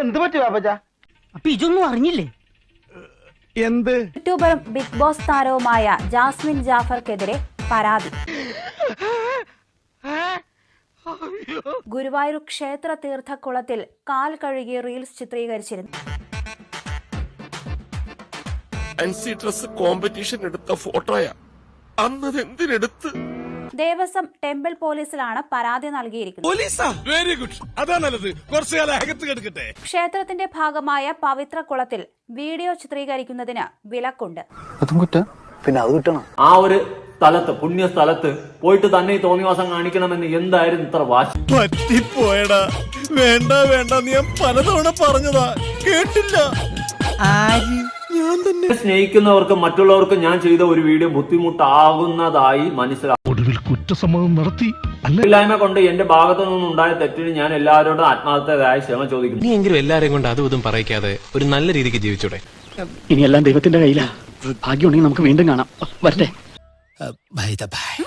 എന്ത് പറ്റി പാപ്പച്ച അപ്പൊ ഇതൊന്നും അറിഞ്ഞില്ലേ? എന്ത്? യൂട്യൂബറും ബിഗ് ബോസ് താരവുമായ ജാസ്മിൻ ജാഫർക്കെതിരെ പരാതി. ഗുരുവായൂർ ക്ഷേത്ര തീർത്ഥക്കുളത്തിൽ കാൽ കഴുകി റീൽസ് ചിത്രീകരിച്ചിരുന്നു. ഡ്രസ് കോമ്പറ്റീഷൻ എടുത്ത ഫോട്ടോയാ അന്നത് എന്തിനെടുത്ത് ദേവസ്വം ടെമ്പിൾ പോലീസിലാണ് പരാതി നൽകിയിരിക്കുന്നത്. ക്ഷേത്രത്തിന്റെ ഭാഗമായ പവിത്ര കുളത്തിൽ വീഡിയോ ചിത്രീകരിക്കുന്നതിന് വിലക്കുണ്ട്. പിന്നെ അത് കിട്ടണം. ആ ഒരു സ്ഥലത്ത് പുണ്യ സ്ഥലത്ത് പോയിട്ട് തന്നെ ഈ തോന്നിവാസം കാണിക്കണമെന്ന് എന്തായിരുന്നു ഇത്ര വാശി. പറ്റിപ്പോയടാ. വേണ്ട വേണ്ട. നീ ഞാൻ പലതവണ പറഞ്ഞതാ. കേട്ടില്ല. ഞാൻ തന്നെ. സ്നേഹിക്കുന്നവർക്ക് മറ്റുള്ളവർക്ക് ഞാൻ ചെയ്ത ഒരു വീഡിയോ ബുദ്ധിമുട്ടാകുന്നതായി മനസ്സിലാക്കും ഒടുവിൽ കുറ്റസമ്മതം നടത്തി അല്ല? ഇല്ലായ്മ കൊണ്ട് എന്റെ ഭാഗത്തു നിന്നുണ്ടായ തെറ്റിന് ഞാൻ എല്ലാവരോടും ആത്മാർത്ഥതയായ ക്ഷമ ചോദിക്കുന്നു. ഇനിയെങ്കിലും എല്ലാരെയും കൊണ്ട് അതും ഇതും പറയിക്കാതെ ഒരു നല്ല രീതിക്ക് ജീവിച്ചൂടെ? ഇനിയെല്ലാം ദൈവത്തിന്റെ കയ്യിലാ. ഭാഗ്യമുണ്ടെങ്കിൽ നമുക്ക് വീണ്ടും കാണാം. വരട്ടെ. Bye the bye.